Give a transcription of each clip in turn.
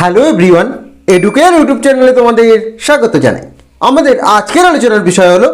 Hello everyone educare YouTube চ্যানেলে তোমাদের স্বাগত জানাই। আমাদের আজকের আলোচনার বিষয় হলো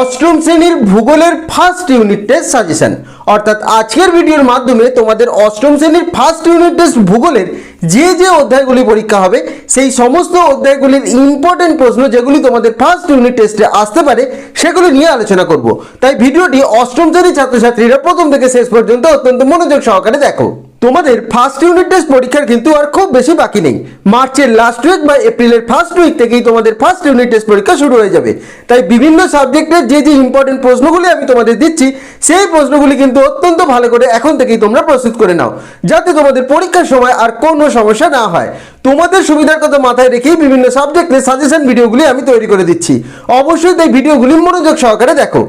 অষ্টম শ্রেণির ভূগোলের ফার্স্ট ইউনিট টেস্ট সাজেশন অর্থাৎ আজকের ভিডিওর মাধ্যমে তোমাদের অষ্টম শ্রেণির ফার্স্ট ইউনিট টেস্ট ভূগোলের যে যে অধ্যায়গুলি পরীক্ষা হবে, সেই সমস্ত অধ্যায়গুলির ইম্পর্টেন্ট প্রশ্ন যেগুলি তোমাদের ফার্স্ট ইউনিট টেস্টে আসতে পারে, সেগুলি নিয়ে আলোচনা করব। তাই ভিডিওটি অষ্টম শ্রেণির ছাত্রছাত্রীরা প্রথম থেকে শেষ পর্যন্ত অত্যন্ত মনোযোগ সহকারে দেখো। তোমাদের ফার্স্ট ইউনিট টেস্ট পরীক্ষার কিন্তু আর খুব বেশি বাকি নেই। মার্চের লাস্ট উইক বা এপ্রিলের ফার্স্ট উইক থেকেই তোমাদের ফার্স্ট ইউনিট টেস্ট পরীক্ষা শুরু হয়ে যাবে। তাই বিভিন্ন সাবজেক্টের যে যে ইম্পর্টেন্ট প্রশ্নগুলি আমি তোমাদের দিচ্ছি, সেই প্রশ্নগুলি কিন্তু অত্যন্ত ভালো করে এখন থেকেই তোমরা প্রস্তুত করে নাও, যাতে তোমাদের পরীক্ষার সময় আর কোনো সমস্যা না হয়। তোমাদের সুবিধার কথা মাথায় রেখেই বিভিন্ন সাবজেক্টের সাজেশন ভিডিওগুলি আমি তৈরি করে দিচ্ছি। অবশ্যই তাই ভিডিওগুলি মনোযোগ সহকারে দেখো।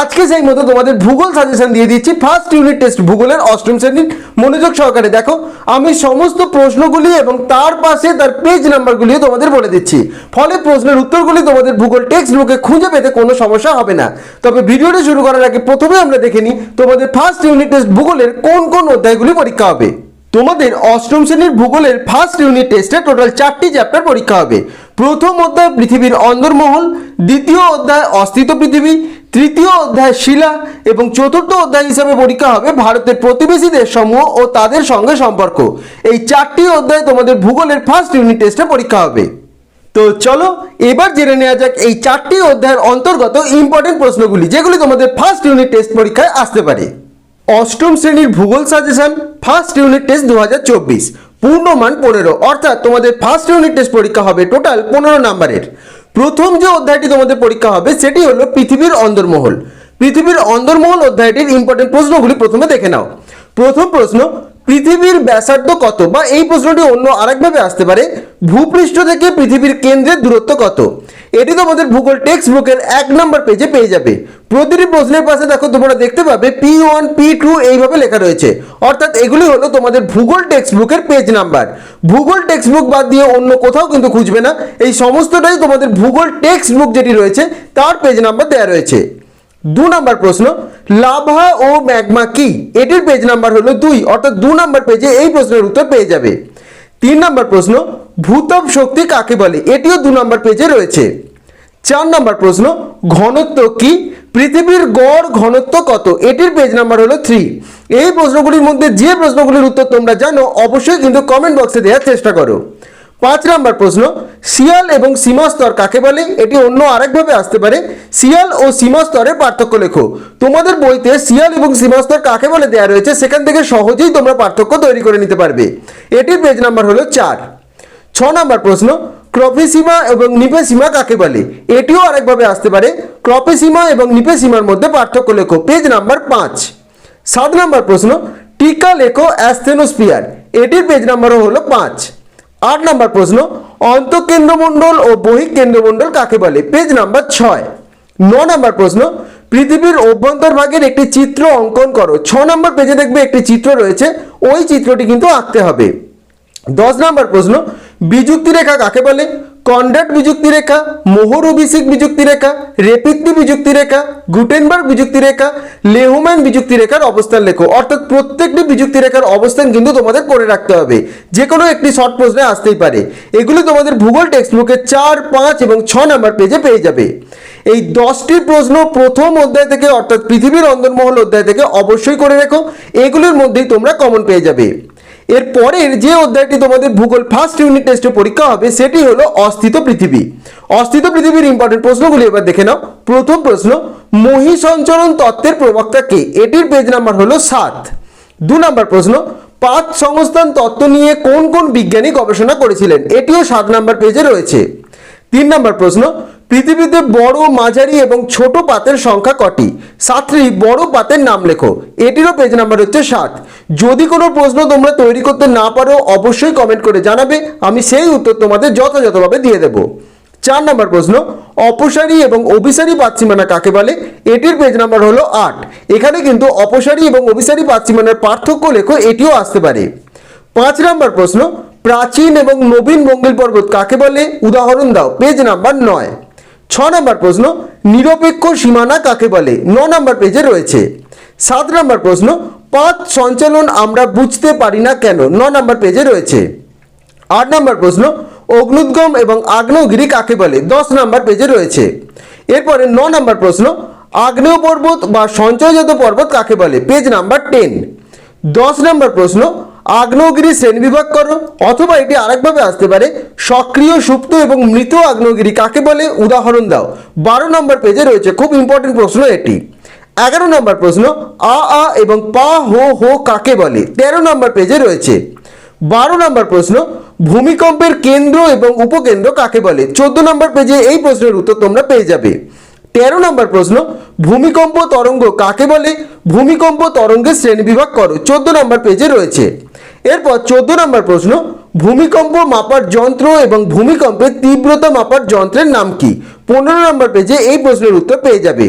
আজকে সেই মতো তোমাদের ভূগোল সাজেশন দিয়ে দিচ্ছি। ফার্স্ট ইউনিট টেস্ট ভূগোলের অষ্টম শ্রেণির মনোযোগ সহকারে দেখো। আমি সমস্ত প্রশ্নগুলি এবং তার পাশে তার পেজ নাম্বারগুলিও তোমাদের বলে দিচ্ছি। ফলে প্রশ্নের উত্তরগুলি তোমাদের ভূগোল টেক্সট বুকে খুঁজে পেতে কোনো সমস্যা হবে না। তবে ভিডিওটি শুরু করার আগে প্রথমে আমরা দেখে নিই তোমাদের ফার্স্ট ইউনিট টেস্ট ভূগোলের কোন কোন অধ্যায়গুলি পরীক্ষা হবে। তোমাদের অষ্টম শ্রেণির ভূগোলের ফার্স্ট ইউনিট টেস্টে টোটাল চারটি চ্যাপ্টার পরীক্ষা হবে। প্রথম অধ্যায় পৃথিবীর অন্দরমহল, দ্বিতীয় অধ্যায় অস্তিত্ব পৃথিবী, তৃতীয় অধ্যায় শিলা এবং চতুর্থ অধ্যায় হিসাবে পরীক্ষা হবে ভারতের প্রতিবেশী দেশসমূহ ও তাদের সঙ্গে সম্পর্ক। এই চারটি অধ্যায় তোমাদের ভূগোলের ফার্স্ট ইউনিট টেস্টে পরীক্ষা হবে। তো চলো, এবার জেনে নেওয়া যাক এই চারটি অধ্যায়ের অন্তর্গত ইম্পর্টেন্ট প্রশ্নগুলি, যেগুলি তোমাদের ফার্স্ট ইউনিট টেস্ট পরীক্ষায় আসতে পারে। অষ্টম শ্রেণির ভূগোল সাজেশন ফার্স্ট ইউনিট টেস্ট দু পূর্ণ মান পনেরো, অর্থাৎ তোমাদের ফার্স্ট ইউনিট টেস্ট পরীক্ষা হবে টোটাল পনেরো নাম্বারের। প্রথম যে অধ্যায়টি তোমাদের পরীক্ষা হবে, সেটি হলো পৃথিবীর অন্দরমহল। পৃথিবীর অন্দরমহল অধ্যায়টির ইম্পর্টেন্ট প্রশ্নগুলি প্রথমে দেখে নাও। প্রথম প্রশ্ন পৃথিবীর ব্যাসার্ধ কত? বা এই প্রশ্নটি অন্য আরেকভাবে আসতে পারে। ভূপৃষ্ঠ থেকে পৃথিবীর কেন্দ্রের দূরত্ব কত? এটি তোমাদের ভূগোল টেক্সট বুকের এক নম্বর পেজে পেয়ে যাবে। প্রতিটি প্রশ্নের পাশে দেখো, তোমরা দেখতে পাবে পি ওয়ান পি টু এইভাবে লেখা রয়েছে। অর্থাৎ এগুলি হলো তোমাদের ভূগোল টেক্সট বুকের পেজ নাম্বার। ভূগোল টেক্সট বুক বাদ দিয়ে অন্য কোথাও কিন্তু খুঁজবে না। এই সমস্তটাই তোমাদের ভূগোল টেক্সট বুক যেটি রয়েছে, তার পেজ নাম্বার দেওয়া রয়েছে। দু নম্বর প্রশ্ন লাভা ও ম্যাগমা কি? এটির পেজ নাম্বার হলো দুই। অর্থাৎ দু নম্বর পেজে এই প্রশ্নের উত্তর পেয়ে যাবে। তিন নম্বর প্রশ্ন ভূতব শক্তি কাকে বলে? এটিও দু নম্বর পেজে রয়েছে। চার নম্বর প্রশ্ন, ঘনত্ব কি? পৃথিবীর গড় ঘনত্ব কত? এটির পেজ নাম্বার হলো থ্রি এই প্রশ্নগুলির মধ্যে যে প্রশ্নগুলির উত্তর তোমরা জানো, অবশ্যই কিন্তু কমেন্ট বক্সে দেওয়ার চেষ্টা করো। পাঁচ নম্বর প্রশ্ন, শিয়াল এবং সীমাস্তর কাকে বলে? এটি অন্য আরেকভাবে আসতে পারে। শিয়াল ও সীমাস্তরের পার্থক্য লেখো। তোমাদের বইতে শিয়াল এবং সীমাস্তর কাকে বলে দেওয়া রয়েছে, সেখান থেকে সহজেই তোমরা পার্থক্য তৈরি করে নিতে পারবে। এটির পেজ নাম্বার হলো চার। ছ নম্বর প্রশ্ন, ক্রপেসীমা এবং নিপেসীমা কাকে বলে? এটিও আরেকভাবে আসতে পারে। ক্রপেসীমা এবং নিপেসীমার মধ্যে পার্থক্য লেখো। পেজ নাম্বার পাঁচ। সাত নম্বর প্রশ্ন, টিকা লেখো অ্যাস্থেনোস্পিয়ার এটির পেজ নাম্বারও হলো পাঁচ। আট নাম্বার প্রশ্ন, অন্তঃকেন্দ্রমণ্ডল ও বহিঃকেন্দ্রমণ্ডল কাকে বলে? পেজ নাম্বার ছয়। ন নম্বর প্রশ্ন, পৃথিবীর অভ্যন্তরভাগের একটি চিত্র অঙ্কন করো। ছ নম্বর পেজে দেখবে একটি চিত্র রয়েছে, ওই চিত্রটি কিন্তু আঁকতে হবে। দশ নম্বর প্রশ্ন বিযুক্তি রেখা কাকে বলে? কন্ডাক্ট বিযুক্তি রেখা, মোহর অভিষেক বিযুক্তি রেখা, রেপিত্তি বিযুক্তি রেখা, গুটেনবার্গ বিযুক্তি রেখা, লেহম্যান বিযুক্তি রেখার অবস্থান লেখো। অর্থাৎ প্রত্যেকটি বিযুক্তি রেখার অবস্থান কিন্তু তোমাদের করে রাখতে হবে। যে কোনো একটি শর্ট প্রশ্নে আসতেই পারে। এগুলি তোমাদের ভূগোল টেক্সট বুকে চার, পাঁচ এবং ছ নম্বর পেজে পেয়ে যাবে। এই দশটি প্রশ্ন প্রথম অধ্যায় থেকে, অর্থাৎ পৃথিবীর অন্দরমহল অধ্যায় থেকে অবশ্যই করে রেখো। এগুলির মধ্যেই তোমরা কমন পেয়ে যাবে। এর পরের যে অধ্যায়টি তোমাদের ভূগোল ফার্স্ট ইউনিট টেস্টে পরীক্ষা হবে, সেটি হলো অস্থিত পৃথিবী। অস্থিত পৃথিবীর ইম্পর্টেন্ট প্রশ্নগুলি এবার দেখে নাও। প্রথম প্রশ্ন মহি সঞ্চরণ তত্ত্বের প্রবক্তা কে? এটির পেজ নাম্বার হলো সাত। দু নম্বর প্রশ্ন, পাঁচ সংস্থান তত্ত্ব নিয়ে কোন কোন বিজ্ঞানী গবেষণা করেছিলেন? এটিও সাত নম্বর পেজে রয়েছে। তিন নম্বর প্রশ্ন পৃথিবীতে বড়, মাঝারি এবং ছোট পাতের সংখ্যা কটি? সাতটি, বড় পাতের নাম লেখো। এটিরও পেজ নাম্বার হচ্ছে সাত যদি কোনো প্রশ্ন তোমরা তৈরি করতে না পারো, অবশ্যই কমেন্ট করে জানাবে। আমি সেই উত্তর তোমাদের যথাযথভাবে দিয়ে দেবো। চার নম্বর প্রশ্ন, অপসারী এবং অভিসারী পাচ্ছিমানা কাকে বলে? এটির পেজ নাম্বার হলো আট। এখানে কিন্তু অপসারী এবং অভিসারী পাচ্ছিমানার পার্থক্য লেখো, এটিও আসতে পারে। পাঁচ নম্বর প্রশ্ন, প্রাচীন এবং নবীন বঙ্গিল পর্বত কাকে বলে? উদাহরণ দাও পেজ নাম্বার নয়। ছ নম্বর প্রশ্ন, নিরপেক্ষ সীমানা কাকে বলে? ন নম্বর পেজে রয়েছে। সাত নম্বর প্রশ্ন পাঁচ সঞ্চালন আমরা বুঝতে পারি না কেন? ন নম্বর পেজে রয়েছে। আট নম্বর প্রশ্ন, অগ্নুদ্গম এবং আগ্নেয়গিরি কাকে বলে? দশ নম্বর পেজে রয়েছে। এরপরে ন নম্বর প্রশ্ন আগ্নেয় পর্বত বা সঞ্চয়জাত পর্বত কাকে বলে? Page number ten. দশ নম্বর প্রশ্ন আগ্নেয়গিরি শ্রেণীবিভাগ করো, অথবা এটি আরেকভাবে আসতে পারে, সক্রিয়, সুপ্ত এবং মৃত আগ্নেয়গিরি কাকে বলে? উদাহরণ দাও। বারো নম্বর পেজে রয়েছে খুব ইম্পর্টেন্ট প্রশ্ন এটি। এগারো নম্বর প্রশ্ন, আ আ এবং পা, হো হো কাকে বলে? তেরো নম্বর পেজে রয়েছে। বারো নম্বর প্রশ্ন, ভূমিকম্পের কেন্দ্র এবং উপকেন্দ্র কাকে বলে? চোদ্দ নম্বর পেজে এই প্রশ্নের উত্তর তোমরা পেয়ে যাবে। তেরো নম্বর প্রশ্ন, ভূমিকম্প তরঙ্গ কাকে বলে? ভূমিকম্প তরঙ্গের শ্রেণীবিভাগ করো। চোদ্দ নম্বর পেজে রয়েছে। এরপর চোদ্দ নম্বর প্রশ্ন, ভূমিকম্প মাপার যন্ত্র এবং ভূমিকম্পের তীব্রতা মাপার যন্ত্রের নাম কি? পনেরো নম্বর পেজে এই প্রশ্নের উত্তর পেয়ে যাবে।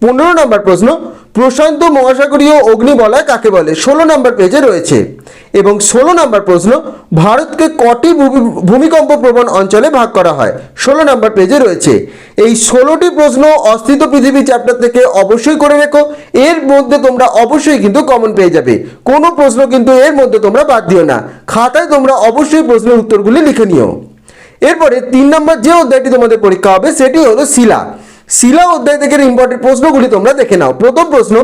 পনেরো নম্বর প্রশ্ন প্রশান্ত মহাসাগরীয় অগ্নিবলয় কাকে বলে? ষোলো নম্বর পেজে রয়েছে। এবং ষোলো নম্বর প্রশ্ন, ভারতকে কটি ভূমি- ভূমিকম্প প্রবণ অঞ্চলে ভাগ করা হয়? ষোলো নম্বর পেজে রয়েছে। এই ষোলোটি প্রশ্ন অস্তিত্ব পৃথিবী চ্যাপ্টার থেকে অবশ্যই করে রেখো। এর মধ্যে তোমরা অবশ্যই কিন্তু কমন পেয়ে যাবে। কোনো প্রশ্ন কিন্তু এর মধ্যে তোমরা বাদ দিও না। খাতায় তোমরা অবশ্যই প্রশ্নের উত্তরগুলি লিখে নিও। এরপরে তিন নম্বর যে অধ্যায়টি তোমাদের পরীক্ষা হবে, সেটি হলো শিলা। শিলা অধ্যায় থেকে ইম্পর্টেন্ট প্রশ্নগুলি তোমরা দেখে নাও। প্রথম প্রশ্ন,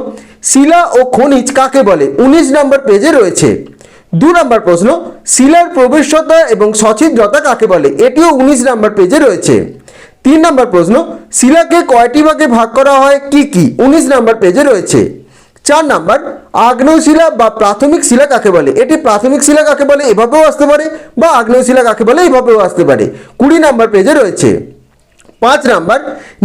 শিলা ও খনিজ কাকে বলে? উনিশ নম্বর পেজে রয়েছে। দু নম্বর প্রশ্ন, শিলার প্রবেশতা এবং সছিদ্রতা কাকে বলে? এটিও উনিশ নম্বর পেজে রয়েছে। তিন নম্বর প্রশ্ন, শিলাকে কয়টি ভাগে ভাগ করা হয়? কি কি? উনিশ নম্বর পেজে রয়েছে। চার নাম্বার আগ্নেয় শিলা বা প্রাথমিক শিলা কাকে বলে? এটি প্রাথমিক শিলা কাকে বলে? এভাবেও আসতে পারে বা আগ্নেয় শিলা কাকে বলে? এভাবেও আসতে পারে। কুড়ি নাম্বার পেজে রয়েছে। পাঁচ নাম্বার,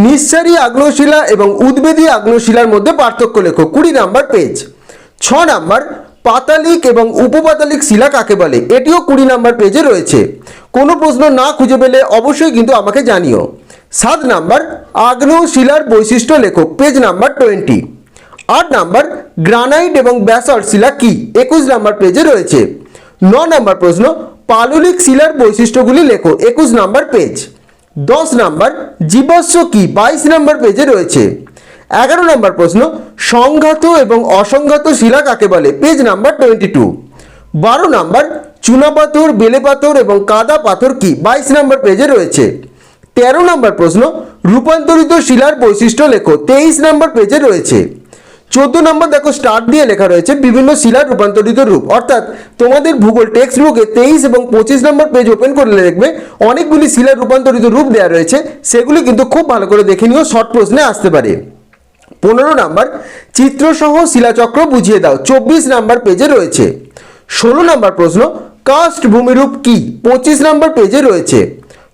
নিঃসারী আগ্নেয়শিলা এবং উদ্বেদী আগ্নেয়শিলার মধ্যে পার্থক্য লেখো। কুড়ি নাম্বার পেজ ছ নাম্বার, পাতালিক এবং উপপাতালিক শিলা কাকে বলে? এটিও কুড়ি নাম্বার পেজে রয়েছে। কোনো প্রশ্ন না খুঁজে পেলে অবশ্যই কিন্তু আমাকে জানিও। সাত নাম্বার আগ্নেয় শিলার বৈশিষ্ট্য লেখো। পেজ নাম্বার টোয়েন্টি আট নাম্বার, গ্রানাইট এবং ব্যাসল্ট শিলা কি? একুশ নাম্বার পেজে রয়েছে। ন নাম্বার প্রশ্ন, পাললিক শিলার বৈশিষ্ট্যগুলি লেখো। একুশ নাম্বার পেজ দশ নাম্বার জীবাশ্ম কি? বাইশ নাম্বার পেজে রয়েছে। এগারো নাম্বার প্রশ্ন, সংঘাত এবং অসংঘাত শিলা কাকে বলে? পেজ নাম্বার টোয়েন্টি টু বারো নাম্বার, চুনাপাথর বেলে পাথর এবং কাদা পাথর কি? বাইশ নাম্বার পেজে রয়েছে। তেরো নাম্বার প্রশ্ন, রূপান্তরিত শিলার বৈশিষ্ট্য লেখো। তেইশ নম্বর পেজে রয়েছে। চোদ্দ নম্বর দেখো স্টার্ট দিয়ে লেখা রয়েছে, বিভিন্ন শিলার রূপান্তরিত রূপ। অর্থাৎ তোমাদের ভূগোল টেক্সট বুকে তেইশ এবং পঁচিশ নম্বর পেজ ওপেন করলে দেখবে, অনেকগুলি শিলার রূপান্তরিত রূপ দেওয়া রয়েছে, সেগুলি কিন্তু খুব ভালো করে দেখে নিও শর্ট প্রশ্নে আসতে পারে। পনেরো নাম্বার, চিত্রসহ শিলাচক্র বুঝিয়ে দাও, চব্বিশ নাম্বার পেজে রয়েছে। ষোলো নাম্বার প্রশ্ন কাস্ট ভূমিরূপ কি? পঁচিশ নাম্বার পেজে রয়েছে।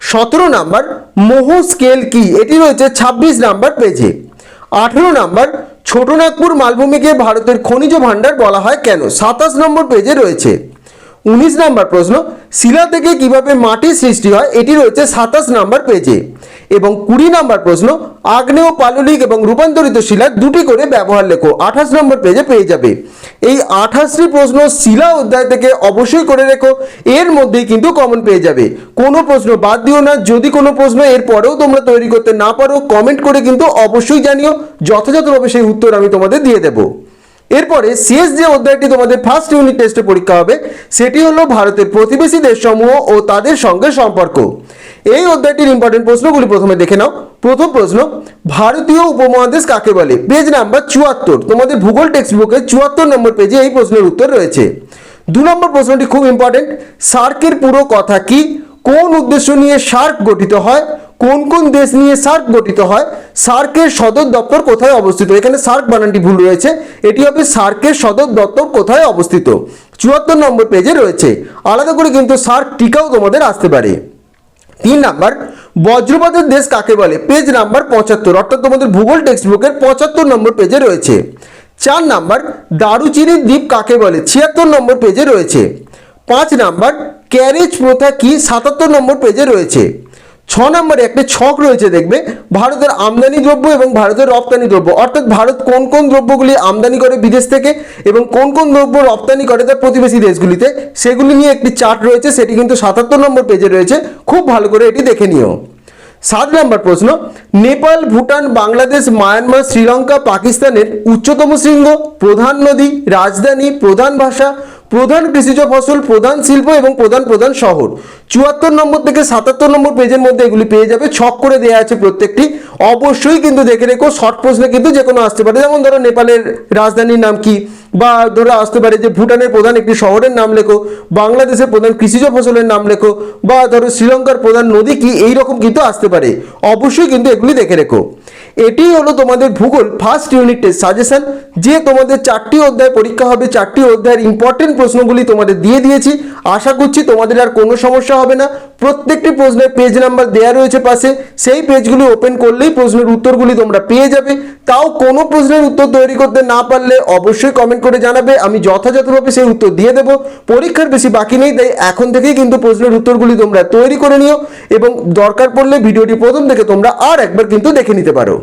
সতেরো নাম্বার মোহ স্কেল কি? এটি রয়েছে ছাব্বিশ নাম্বার পেজে আঠেরো নাম্বার ছোটনাগপুর মালভূমিকে ভারতের খনিজ ভাণ্ডার বলা হয় কেন? সাতাশ নম্বর পেজে রয়েছে। উনিশ নম্বর প্রশ্ন, শিলা থেকে কীভাবে মাটির সৃষ্টি হয়? এটি রয়েছে সাতাশ নম্বর পেজে এবং কুড়ি নাম্বার প্রশ্ন, আগ্নেয় পাললিক এবং রূপান্তরিত শিলা দুটি করে ব্যবহার লেখো, আঠাশ নম্বর পেজে পেয়ে যাবে। এই আঠাশটি প্রশ্ন শিলা অধ্যায় থেকে অবশ্যই করে রেখো, এর মধ্যেই কিন্তু কমন পেয়ে যাবে। কোনো প্রশ্ন বাদ দিও না, যদি কোনো প্রশ্ন এর পরেও তোমরা তৈরি করতে না পারো কমেন্ট করে কিন্তু অবশ্যই জানিও, যথাযথভাবে সেই উত্তর আমি তোমাদের দিয়ে দেবো। এরপরে শেষ যে অধ্যায়টি তোমাদের ফার্স্ট ইউনিট টেস্টে পরীক্ষা হবে। সেটি হলো ভারতের প্রতিবেশী দেশসমূহ ও তাদের সঙ্গে সম্পর্ক। এই অধ্যায়টির ইম্পর্টেন্ট প্রশ্নগুলি প্রথমে দেখে নাও। প্রথম প্রশ্ন, ভারতীয় উপমহাদেশ কাকে বলে? পেজ নাম্বার চুয়াত্তর। তোমাদের ভূগোল টেক্সট বুকে চুয়াত্তর নম্বর পেজে এই প্রশ্নের উত্তর রয়েছে। দু নম্বর প্রশ্নটি খুব ইম্পর্টেন্ট সার্কের পুরো কথা কি? কোন উদ্দেশ্য নিয়ে সার্ক গঠিত হয়? কোন কোন দেশ নিয়ে সার্ক গঠিত হয়? সার্কের সদর দপ্তর কোথায় অবস্থিত? এখানে সার্ক বানানটি ভুল রয়েছে। এটি হবে সার্কের সদর দপ্তর কোথায় অবস্থিত? চুয়াত্তর নম্বর পেজে রয়েছে। আলাদা করে কিন্তু সার্ক টিকাও তোমাদের আসতে পারে। তিন নাম্বার, বজ্রপাতের দেশ কাকে বলে? পেজ নাম্বার পঁচাত্তর, অর্থাৎ তোমাদের ভূগোল টেক্সট বুকের পঁচাত্তর নম্বর পেজে রয়েছে। চার নাম্বার, দারুচিনির দ্বীপ কাকে বলে? ছিয়াত্তর নম্বর পেজে রয়েছে। পাঁচ নাম্বার, ক্যারেজ প্রথা কি? সাতাত্তর নম্বর পেজে রয়েছে। ছ নম্বরে একটা ছক রয়েছে দেখবে, ভারতের আমদানি দ্রব্য এবং ভারতের রপ্তানি দ্রব্য। অর্থাৎ ভারত কোন কোন দ্রব্যগুলি আমদানি করে বিদেশ থেকে এবং কোন কোন দ্রব্য রপ্তানি করে তার প্রতিবেশী দেশগুলিতে, সেগুলি নিয়ে একটি চার্ট রয়েছে, সেটি কিন্তু সাতাত্তর নম্বর পেজে রয়েছে। খুব ভালো করে এটি দেখে নিও। সাত নম্বর প্রশ্ন, নেপাল, ভুটান, বাংলাদেশ, মায়ানমার, শ্রীলঙ্কা, পাকিস্তানের উচ্চতম শৃঙ্গ, প্রধান নদী, রাজধানী, প্রধান ভাষা প্রধান কৃষিজ ফসল, প্রধান শিল্প এবং প্রধান প্রধান শহর। চুয়াত্তর নম্বর থেকে সাতাত্তর নম্বর পেজের মধ্যে এগুলি পেয়ে যাবে। ছক করে দেওয়া আছে প্রত্যেকটি। অবশ্যই কিন্তু দেখে রেখো, শর্ট প্রশ্নে কিন্তু যে কোনো আসতে পারে। যেমন ধরো নেপালের রাজধানীর নাম কি? বা ধরো আসতে পারে যে ভুটানের প্রধান একটি শহরের নাম লেখো, বাংলাদেশের প্রধান কৃষিজ ফসলের নাম লেখো, বা ধরো শ্রীলঙ্কার প্রধান নদী কি? এইরকম কিন্তু আসতে পারে। অবশ্যই কিন্তু এগুলি দেখে রেখো। এটি হলো তোমাদের ভূগোল ফার্স্ট ইউনিট টেস্ট সাজেশন যে তোমাদের চারটি অধ্যায় পরীক্ষা হবে, চারটি অধ্যায়ের ইম্পর্টেন্ট প্রশ্নগুলি তোমাদের দিয়ে দিয়েছি। আশা করছি তোমাদের আর কোনো সমস্যা হবে না। প্রত্যেকটি প্রশ্নের পেজ নাম্বার দেওয়া রয়েছে পাশে। সেই পেজগুলি ওপেন করলেই প্রশ্নের উত্তরগুলি তোমরা পেয়ে যাবে। তাও কোনো প্রশ্নের উত্তর তৈরি করতে না পারলে অবশ্যই কমেন্ট করে জানাবে। আমি যথাযথভাবে সেই উত্তর দিয়ে দেবো। পরীক্ষার বেশি বাকি নেই, তাই এখন থেকেই কিন্তু প্রশ্নের উত্তরগুলি তোমরা তৈরি করে নিও। এবং দরকার পড়লে ভিডিওটি প্রথম থেকে তোমরা আর একবার কিন্তু দেখে নিতে পারো।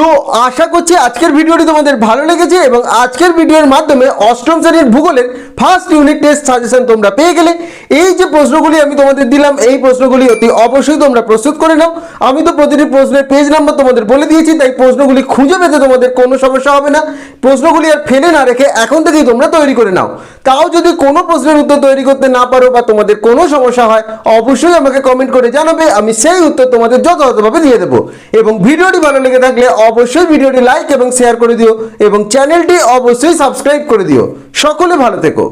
তো আশা করছি আজকের ভিডিওটি তোমাদের ভালো লেগেছে এবং আজকের ভিডিওর মাধ্যমে অষ্টম শ্রেণির ভূগোলের ফার্স্ট ইউনিট টেস্ট সাজেশন তোমরা পেয়ে গেলে। এই যে প্রশ্নগুলি আমি তোমাদের দিলাম, এই প্রশ্নগুলি অতি অবশ্যই তোমরা প্রস্তুত করে নাও। আমি তো প্রতিটি প্রশ্নের পেজ নাম্বার তোমাদের বলে দিয়েছি, তাই প্রশ্নগুলি খুঁজে পেতে তোমাদের কোনো সমস্যা হবে না। প্রশ্নগুলি আর ফেলে না রেখে এখন থেকেই তোমরা তৈরি করে নাও। তাও যদি কোনো প্রশ্নের উত্তর তৈরি করতে না পারো বা তোমাদের কোনো সমস্যা হয়, অবশ্যই আমাকে কমেন্ট করে জানাবে, আমি সেই উত্তর তোমাদের যথাযথভাবে দিয়ে দেবো। এবং ভিডিওটি ভালো লেগে থাকলে অবশ্যই ভিডিওটি লাইক এবং শেয়ার করে দিও এবং চ্যানেলটি অবশ্যই সাবস্ক্রাইব করে দিও। সকলে ভালো থেকো।